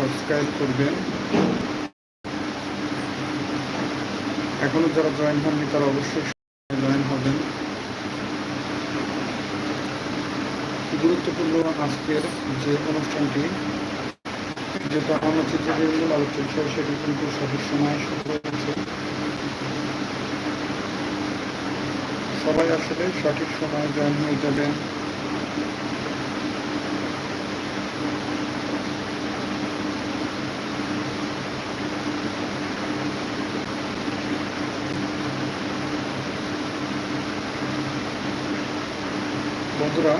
Subscribe করবেন। এখনও যারা জয়েন হননি, তারা অবশ্যই জয়েন হবেন। গুরুত্বপূর্ণ আজকের যে অনুষ্ঠানটি যেটা অনুচিতের মূল আলোচনা ছিল, সেটি কিন্তু সঠিক সময় শুরু হয়েছে। সবাই আসলে সঠিক সময়ে জয়েন হয়ে যাবেন। বন্ধুরা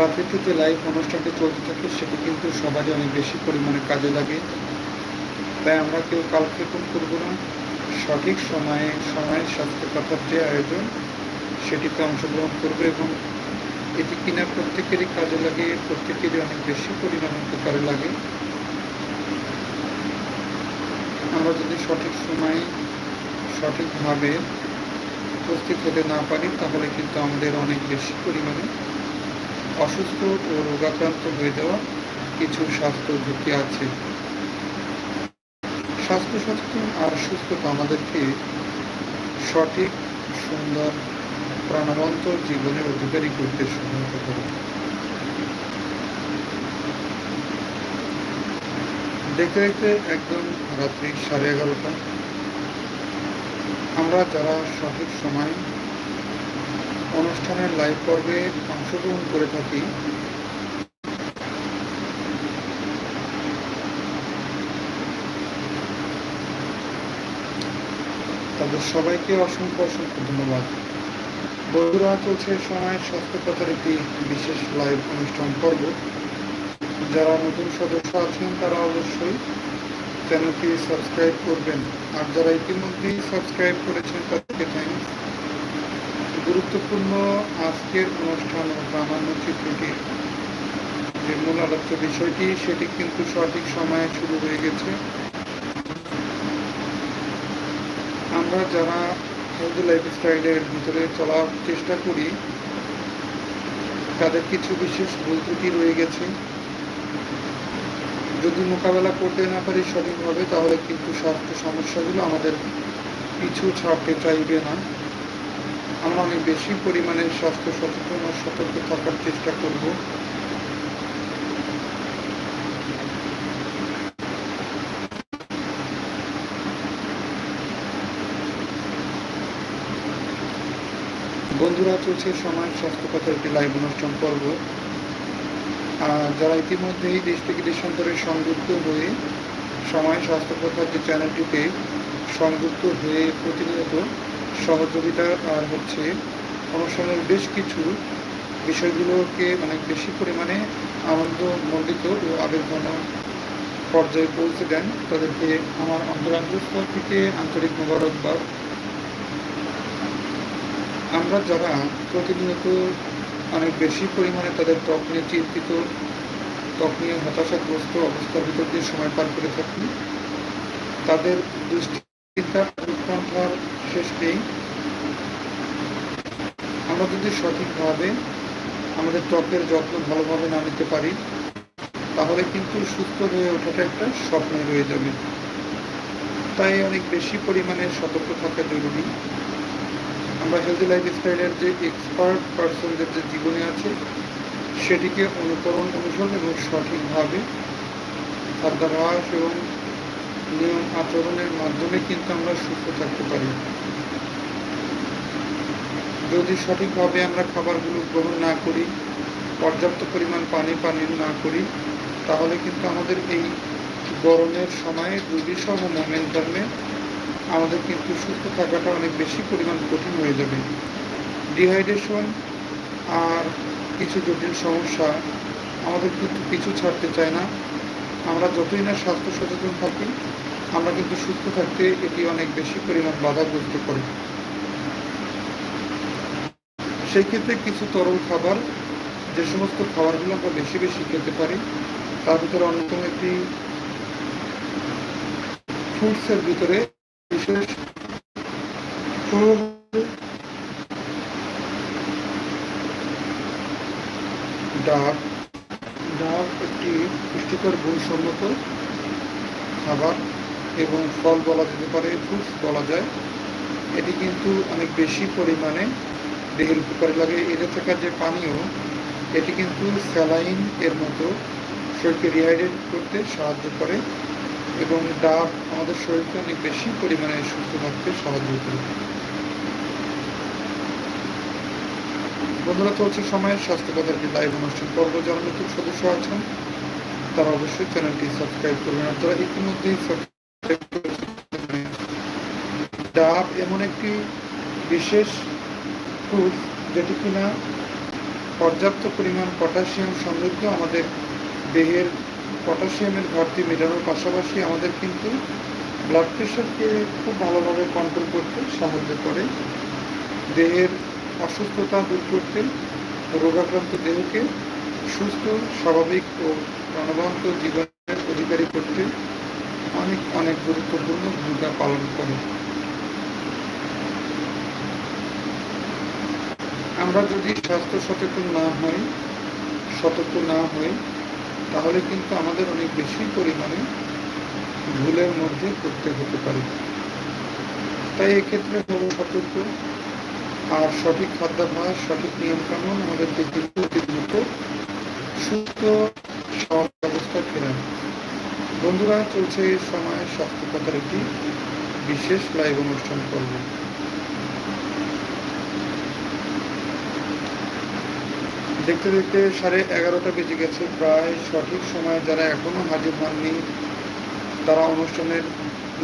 রাত্রিতে যে লাইভ অনুষ্ঠানটি চলতে থাকে, সেটি কিন্তু সবারই অনেক বেশি পরিমাণে কাজে লাগে। তাই আমরা কেউ কালক্ষেপণ করব না। সঠিক সময়ে সময়ের স্বাস্থ্য কথার যে আয়োজন, সেটিতে অংশগ্রহণ করবে এবং এটি কিনা প্রত্যেকেরই কাজে লাগে, প্রত্যেকেরই অনেক বেশি পরিমাণে উপকারে লাগে। আমরা যদি সঠিক সময়ে সঠিকভাবে উপস্থিত হতে না পারি, তাহলে কিন্তু আমাদের অনেক বেশি পরিমাণে অসুস্থ ও রোগাক্রান্ত হয়ে যাওয়া কিছু স্বাস্থ্য ঝুঁকি আছে। স্বাস্থ্য সচেতন আর সুস্থতা আমাদেরকে সঠিক, সুন্দর, প্রাণবন্ত জীবনের অধিকারী করতে সহায়তা করে। দেখতে দেখতে একদম রাত্রি সাড়ে এগারোটা। আমরা যারা সঠিক সময় অনুষ্ঠানের লাইভ পর্বে অংশগ্রহণ করে থাকি, তাদের সবাইকে অসংখ্য অসংখ্য ধন্যবাদ। বন্ধুরা, চলছে সময় স্বাস্থ্য কথার একটি বিশেষ লাইভ অনুষ্ঠান পর্ব। যারা নতুন সদস্য আছেন, তারা অবশ্যই চ্যানেলটি সাবস্ক্রাইব করবেন। আর যারা ইতিমধ্যেই সাবস্ক্রাইব করেছেন, তাদেরকে থ্যাংকস গুরুত্বপূর্ণ আজকের অনুষ্ঠান ও প্রামাণ্য চিত্রটি। যে মূল আলোচ্য বিষয়টি, সেটি কিন্তু সঠিক সময়ে শুরু হয়ে গেছে। আমরা যারা হেলদি লাইফস্টাইলের ভিতরে চলার চেষ্টা করি, তাদের কিছু বিশেষ ভুল ত্রুটি রয়ে গেছে। যদি মোকাবেলা করতে না পারি সঠিকভাবে, তাহলে কিন্তু স্বাস্থ্য সমস্যাগুলো আমাদের পিছু ছাড়তে চাইবে না। আমরা অনেক বেশি পরিমাণে স্বাস্থ্য সচেতন ও সতর্ক থাকার চেষ্টা করব। বন্ধুরা, চলছে সময় স্বাস্থ্য কথার একটি লাইভ অনুষ্ঠান পর্ব। যারা ইতিমধ্যেই দেশ থেকে দেশান্তরে সংযুক্ত হয়ে সময় স্বাস্থ্য কথার যে চ্যানেলটিতে সংযুক্ত হয়ে প্রতিনিয়ত সহযোগিতা আর হচ্ছে অনুষ্ঠানের বেশ কিছু বিষয়গুলোকে অনেক বেশি পরিমাণে আনন্দ মণ্ডিত ও আবেগঘন পর্যায়ে পৌঁছে দেন তাদেরকে আমার অন্তরান্তস্থল থেকে আন্তরিক মোবারকবাদ। আমরা যারা প্রতিনিয়ত অনেক বেশি পরিমাণে তাদের ত্বক নিয়ে চিন্তিত, ত্বক নিয়ে হতাশাগ্রস্ত অবস্থার ভিতর দিয়ে সময় পার করে থাকি। তাদের দুশ্চিন্তা উৎকণ্ঠার শেষ নেই। আমরা যদি সঠিকভাবে আমাদের ত্বকের যত্ন ভালোভাবে না নিতে পারি, তাহলে কিন্তু সুস্থ হয়ে ওঠাটা একটা স্বপ্ন রয়ে যাবে। তাই অনেক বেশি পরিমাণে সতর্ক থাকা জরুরি। আমরা হেলদি লাইফ স্টাইলের যে এক্সপার্ট পার্সনদের যে জীবনে আছে, সেটিকে অনুকরণ অনুসরণ এবং সঠিকভাবে খাদ্যাভ্যাস এবং নিয়ম আচরণের মাধ্যমে কিন্তু আমরা সুস্থ থাকতে পারি। যদি সঠিকভাবে আমরা খাবারগুলো গ্রহণ না করি, পর্যাপ্ত পরিমাণ পানি পানি না করি, তাহলে কিন্তু আমাদের এই গরমের সময়ে দুর্বিষহ মোমেন্টামে আমাদের কিন্তু সুস্থ থাকাটা অনেক বেশি পরিমাণ কঠিন হয়ে যাবে। ডিহাইড্রেশন আর কিছু জটিল সমস্যা আমাদের কিন্তু পিছু ছাড়তে চায় না। আমরা যতই না স্বাস্থ্য সচেতন থাকি, আমরা কিন্তু সুস্থ থাকতে এটি অনেক বেশি পরিমাণ বাধাগ্রস্ত করে। সেই ক্ষেত্রে কিছু তরল খাবার, যে সমস্ত খাবারগুলো আমরা বেশি বেশি খেতে পারি, তার ভিতরে অন্যতম একটি ফ্রুটসের ভিতরে বিশেষ ডাব একটি পুষ্টিকর গুণসম্মত খাবার এবং ফল বলা যেতে পারে, ফ্রুটস বলা যায়। এটি কিন্তু অনেক বেশি পরিমাণে দেহের উপকারে লাগে। এতে থাকা যে পানীয়, এটি কিন্তু স্যালাইন এর মতো শরীরকে রিহাইড্রেট করতে সাহায্য করে। এবং ডাব আমাদের শরীরকে অনেক বেশি পরিমাণে সুস্থ থাকতে সাহায্য করে। বন্ধুরা, চলছে সময়ের স্বাস্থ্যকতার যে লাইভ অনুষ্ঠান পর্ব। যারা নতুন সদস্য আছেন, তারা অবশ্যই চ্যানেলটি সাবস্ক্রাইব করবেন। আর যারা ইতিমধ্যেই ডাব এমন একটি বিশেষ ফ্রুট যেটি কিনা পর্যাপ্ত পরিমাণ পটাশিয়াম সমৃদ্ধ আমাদের দেহের পটাশিয়ামের ঘাটতি মেটানোর পাশাপাশি আমাদের কিন্তু ব্লাড প্রেশারকে খুব ভালোভাবে কন্ট্রোল করতে সাহায্য করে। দেহের অসুস্থতা দূর করতে, রোগাক্রান্ত দেহকে সুস্থ, স্বাভাবিক ও প্রাণবন্ত জীবনের অধিকারী করতে অনেক অনেক গুরুত্বপূর্ণ ভূমিকা পালন করে। আমরা যদি স্বাস্থ্য সচেতন না হই, সতর্ক না হই তাহলে কিন্তু আমাদের অনেক বেশি পরিমাণে ভুলের মধ্যে করতে হতে পারে। তাই এক্ষেত্রে হব সতর্ক। আর সঠিক খাদ্যাভ্যাস, সঠিক নিয়মকানুন আমাদেরকে কিন্তু অতি দ্রুত সুস্থ অবস্থা ফেরান বন্ধুরা, চলছে এই সময় স্বাস্থ্যকতার একটি বিশেষ লাইভ অনুষ্ঠান করব দেখতে দেখতে সাড়ে এগারোটা বেজে গেছে। প্রায় সঠিক সময় যারা এখনও হাজির হননি, তারা অনুষ্ঠানের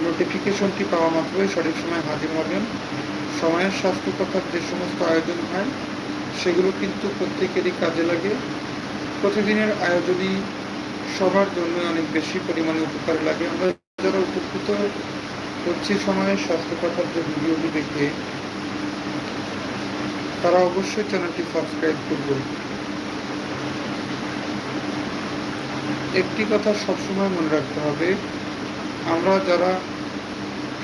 নোটিফিকেশনটি পাওয়া মাত্রই সঠিক সময় হাজির হবেন। সময়ের স্বাস্থ্য কথার যে সমস্ত আয়োজন হয়, সেগুলো কিন্তু প্রত্যেকেরই কাজে লাগে। প্রতিদিনের আয়োজনই সবার জন্য অনেক বেশি পরিমাণে উপকার লাগে। আমরা যারা উপকৃত হচ্ছি সময়ের স্বাস্থ্য কথার যে ভিডিওটি দেখে, তারা অবশ্যই চ্যানেলটি সাবস্ক্রাইব করবে একটি কথা সবসময় মনে রাখতে হবে। আমরা যারা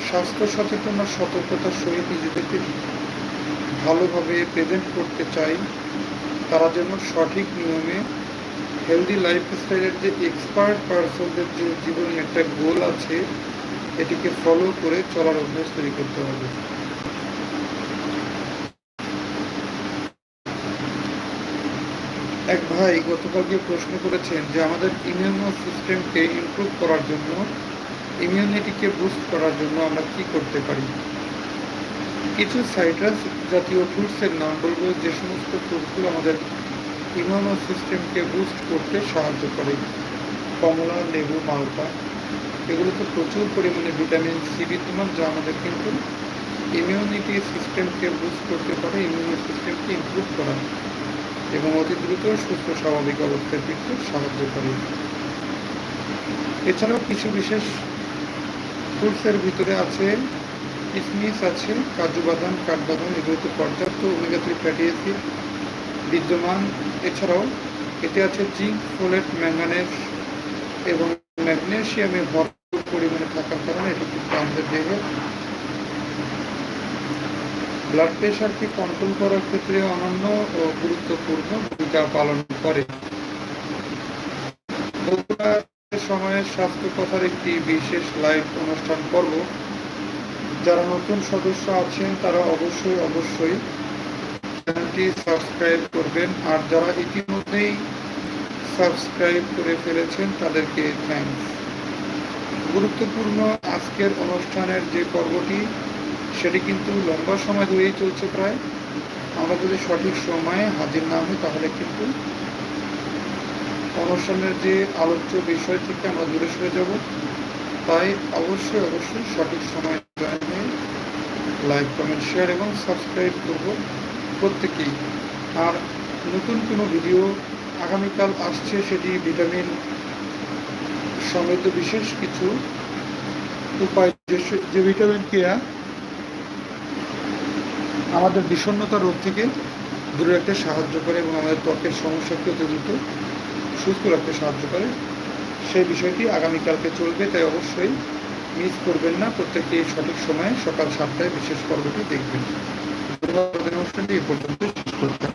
স্বাস্থ্য সচেতন আর সতর্কতার সহিত নিজেদেরকে ভালোভাবে প্রেজেন্ট করতে চাই, তারা যেন সঠিক নিয়মে হেলদি লাইফ স্টাইলের যে এক্সপার্ট পার্সনদের যে জীবনে একটা গোল আছে, এটিকে ফলো করে চলার অভ্যাস তৈরি করতে হবে। এক ভাই গতকালকে প্রশ্ন করেছেন যে আমাদের ইমিউনো সিস্টেমকে ইমপ্রুভ করার জন্য ইমিউনিটিকে বুস্ট করার জন্য আমরা কি করতে পারি? কিছু সাইট্রাস জাতীয় ফ্রুটসের নাম বলব, যে সমস্ত ফ্রুটসগুলো আমাদের ইমিউনো সিস্টেমকে বুস্ট করতে সাহায্য করে। কমলা, লেবু মালটা এগুলোতে প্রচুর পরিমাণে ভিটামিন সি বিদ্যমান, যা আমাদের কিন্তু ইমিউনিটি সিস্টেমকে বুস্ট করতে পারে ইমিউনি সিস্টেমকে ইমপ্রুভ করা এবং অতি দ্রুত সুস্থ স্বাভাবিক অবস্থায় ফিরতে সাহায্য করে। এছাড়াও কিছু বিশেষ ফ্রুটসের ভিতরে আছে কিসমিস আছে, কাজু বাদাম কাঠবাদাম এগুলোতে পর্যাপ্ত ওমেগা ফ্যাটি অ্যাসিড বিদ্যমান। এছাড়াও এতে আছে জিঙ্ক ফোলেট ম্যাঙ্গানেস এবং ম্যাগনেশিয়ামে ভরপুর পরিমাণে থাকার কারণে এটি কিন্তু আমাদের দেহে ব্লাড প্রেশারকে কন্ট্রোল করার ক্ষেত্রে অনন্য ও গুরুত্বপূর্ণ ভূমিকা পালন করে। সময়ের স্বাস্থ্য কথার একটি বিশেষ লাইভ অনুষ্ঠান পর্ব যারা নতুন সদস্য আছেন, তারা অবশ্যই অবশ্যই চ্যানেলটি সাবস্ক্রাইব করবেন। আর যারা ইতিমধ্যেই সাবস্ক্রাইব করে ফেলেছেন, তাদেরকে থ্যাংকস গুরুত্বপূর্ণ আজকের অনুষ্ঠানের যে পর্বটি সেটি কিন্তু লম্বা সময় ধরেই চলছে প্রায়। আমরা যদি সঠিক সময়ে হাজির না হই, তাহলে কিন্তু অনুষ্ঠানের যে আলোচ্য বিষয় থেকে আমরা দূরে সরে যাব। তাই অবশ্যই অবশ্যই সঠিক সময় জয়েন হয়ে লাইক, কমেন্ট, শেয়ার এবং সাবস্ক্রাইব করব প্রত্যেকেই। আর নতুন কোনো ভিডিও আগামীকাল আসছে, সেটি ভিটামিন সমৃদ্ধ বিশেষ কিছু উপায় যে ভিটামিন কেয়া আমাদের বিষণ্নতা রোগ থেকে দূরে রাখতে সাহায্য করে এবং আমাদের ত্বকের সমস্যাকে অতি দ্রুত সুস্থ রাখতে সাহায্য করে। সেই বিষয়টি আগামীকালকে চলবে, তাই অবশ্যই মিস করবেন না। প্রত্যেকটি সঠিক সময়ে সকাল সাতটায় বিশেষ পর্বটি দেখবেন। অনুষ্ঠানটি এই পর্যন্ত শেষ করতে